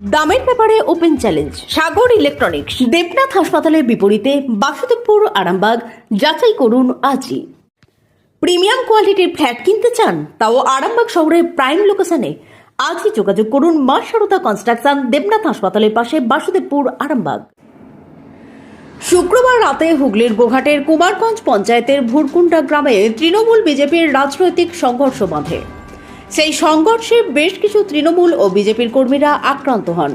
দামের ব্যাপারে open challenge, Sagar electronics, Debnath হাসপাতালের বিপরীতে বাসুদেবপুর, আরামবাগ, যাচাই করুন আজই। প্রিমিয়াম কোয়ালিটির ফ্ল্যাট কিনতে চান, তাও আরামবাগ শহরের প্রাইম লোকেশনে। আজই যোগাযোগ করুন মা সারদা কনস্ট্রাকশন, দেবনাথ হাসপাতালের পাশে বাসুদেবপুর, আরামবাগ। শুক্রবার রাতে হুগলির গোঘাটের কুমারগঞ্জ পঞ্চায়েতের ভুরকুন্ডা গ্রামে তৃণমূল বিজেপির রাজনৈতিক সংঘর্ষ বাঁধে। সেই সংঘর্ষে বেশ কিছু তৃণমূল ও বিজেপির কর্মীরা আক্রান্ত হন।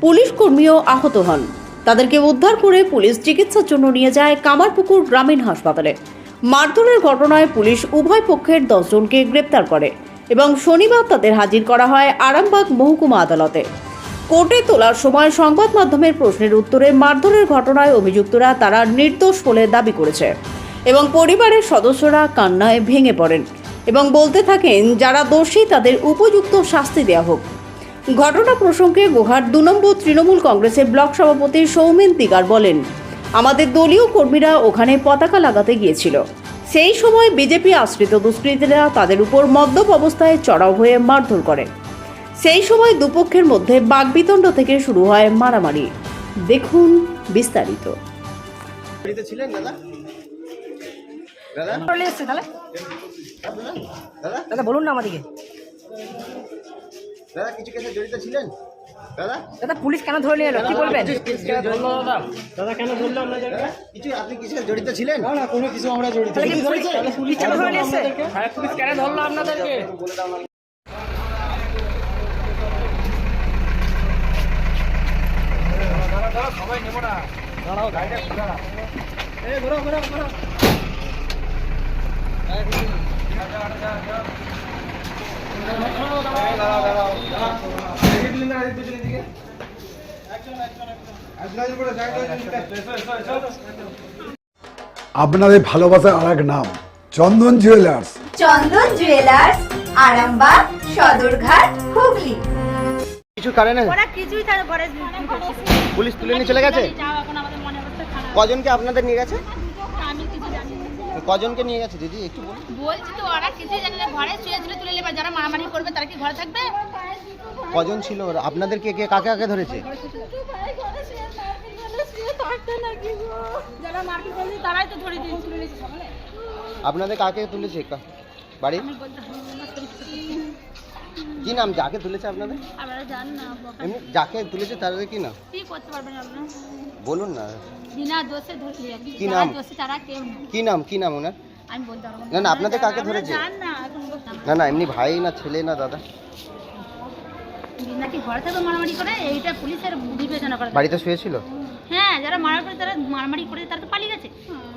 পুলিশ কর্মীও আহত হন। তাদেরকে উদ্ধার করে পুলিশ চিকিৎসার জন্য নিয়ে যায় কামারপুকুর গ্রামীণ হাসপাতালে। মারধরের ঘটনায় পুলিশ উভয় পক্ষের দশজনকে গ্রেপ্তার করে এবং শনিবার তাদের হাজির করা হয় আরামবাগ মহকুমা আদালতে। কোর্টে তোলার সময় সংবাদ মাধ্যমের প্রশ্নের উত্তরে মারধরের ঘটনায় অভিযুক্তরা তারা নির্দোষ বলে দাবি করেছে এবং পরিবারের সদস্যরা কান্নায় ভেঙে পড়েন। এবং বলতে থাকেন, যারা দোষী তাদের উপযুক্ত শাস্তি দেওয়া হোক। ঘটনা প্রসঙ্গে গোহার দু নম্বর তৃণমূল কংগ্রেসের ব্লক সভাপতি সৌমেন দিগার বলেন, আমাদের দলীয় কর্মীরা ওখানে পতাকা লাগাতে গিয়েছিল। সেই সময় বিজেপি আশ্রিত দুষ্কৃতীরা তাদের উপর মদ্যপ অবস্থায় চড়াও হয়ে মারধর করে। সেই সময় দুপক্ষের মধ্যে বাগবিতণ্ড থেকে শুরু হয় মারামারি। দেখুন বিস্তারিত। ছিলেন দাদা? চলে এসছে তাহলে দাদা? বলুন না আমাদেরকে। দাদা কিছু কেসে জড়িত ছিলেন? দাদা? দাদা পুলিশ কেন ধরে নিয়ে এলো? কি বলবেন? দাদা? কেন বলল আপনাদেরকে? কিছু আপনি কিছু জড়িত ছিলেন? না না কোনো কিছু আমরা জড়িত পুলিশ পুলিশ কেন ধরে নিয়ে এসছে? হ্যাঁ পুলিশ কেন ধরলো আপনাদেরকে? আপনাদের ভালোবাসার আর এক নাম চন্দন জুয়েলার্স চন্দন জুয়েলার্স আরামবাগ সদরঘাট হুগলি। কিছু কারণে ওরা কিছুই তার ঘরে পুলিশ তুলে নিয়ে চলে গেছে? যাও এখন আমাদের মনে অবস্থা খারাপ। কজনকে আপনাদের নিয়ে গেছে? না কজনকে নিয়ে গেছে দিদি একটু বলুন। বলছি তো ওরা কিছুই জানে না ঘরে শুয়ে ছিল তুলে নেবে যারা মারামারি করবে তারা কি ঘরে থাকবে? কজন ছিল ওরা? আপনাদের কে কে কাকে কাকে ধরেছে? আপনাদের কাকে তুলেছে? কা- বাড়ি? কি নাম যাকে তুলেছে আপনাদের? জান না এমনি যাকে তুলেছে তাদের কি নাম? কি করতে পারবেন আপনারা বলুন না। বিনা দোষে ধরে কি। নাম? দোষী তারা কেউ না কি নাম কি নাম ওনার? আমি বলতে পারব না, না, আপনাদের কাকে ধরেছে? না। না। না এমনি ভাই না ছেলে না দাদা? নাকি ঘরে থেকে মারামারি করে এইটা পুলিশের বিবেচনা করে। বাড়িতে শুয়েছিল? হ্যাঁ যারা মারামারি করে তারা মারামারি করে তারা তো পালিয়ে গেছে।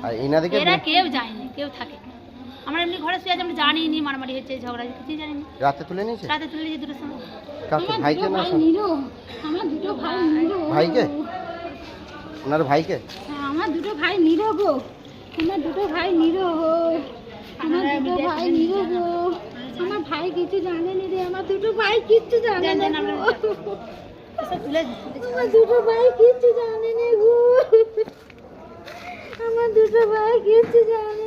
আর এনাদেরকে এরা কেউ যায়নি কেউ থাকে আমরা এমনি ঘরে শুয়ে আছি আমরা জানি নি মারামারি হচ্ছে ঝগড়া হচ্ছে, কিছুই জানি না। রাতে তুলে নিয়েছে? রাতে তুলে যে দুটোর সময়। কাকে? ভাইকে না নিরো আমার দুটো ভাই নিরো ভাইকে? ওনার ভাইকে? আমার দুটো ভাই নিরো গো। আমার দুটো ভাই নিরো আমার দুটো ভাই নিরো গো। আমার ভাই কিছু জানে নি রে আমার দুটো ভাই কিচ্ছু জানে না। আমার দুটো ভাই কিচ্ছু জানে না গো। আমার দুটো ভাই কিচ্ছু জানে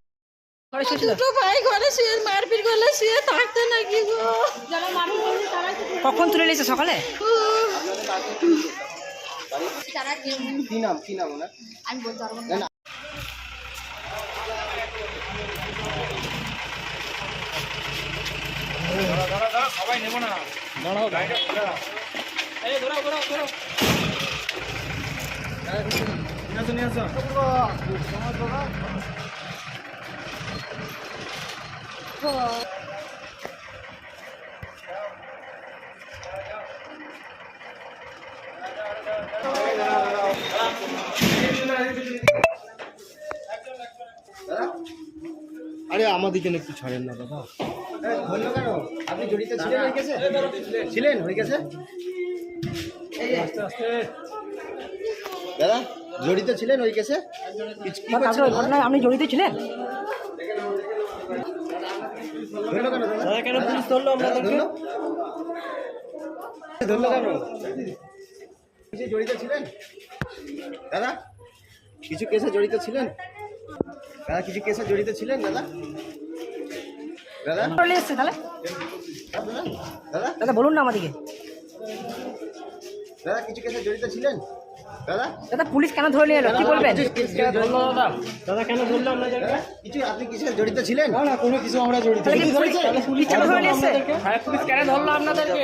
ঘরে শুয়েছিল ভাই ঘরে শুয়ে মারপিট করলে শুয়ে থাকতে নাকি গো? যারা মারপিট কখন তুলে নিয়েছে সকালে? তারা কেউ কি নাম কি নাম ওনার আমি বলতে পারব না না না। আরে আমাদেরকে একটু ছাড়েন না দাদা। এই, আপনি জড়িত ছিলেন হয়ে গেছে? ছিলেন হয়ে গেছে? দাদা জড়িত ছিলেন ওই কেসে আপনি জড়িত ছিলেন? দাদা? দাদা কেন পুলিশ ধরলো আপনাদেরকে ধরলো? ধরলো কেন? কিছু জড়িত ছিলেন? দাদা কিছু কেসে জড়িত ছিলেন? দাদা কিছু কেসে জড়িত ছিলেন দাদা? দাদা? নিয়ে এসছে তাহলে? দাদা? দাদা? দাদা বলুন না আমাদেরকে। দাদা কিছু কেসে জড়িত ছিলেন? দাদা? দাদা পুলিশ কেন ধরে নিয়ে এলো? কি বলবেন? কিছু কেস- কেন ধরলো দাদা। দাদা কেন ধরলো আপনাদেরকে? কিছু আপনি কিছু জড়িত ছিলেন? না না কোনো কিছু আমরা জড়িত তাহলে কি নেই। পুলিশ তাহলে পুলিশ কেন ধরে নিয়ে এসছে? হ্যাঁ পুলিশ কেন ধরলো আপনাদেরকে?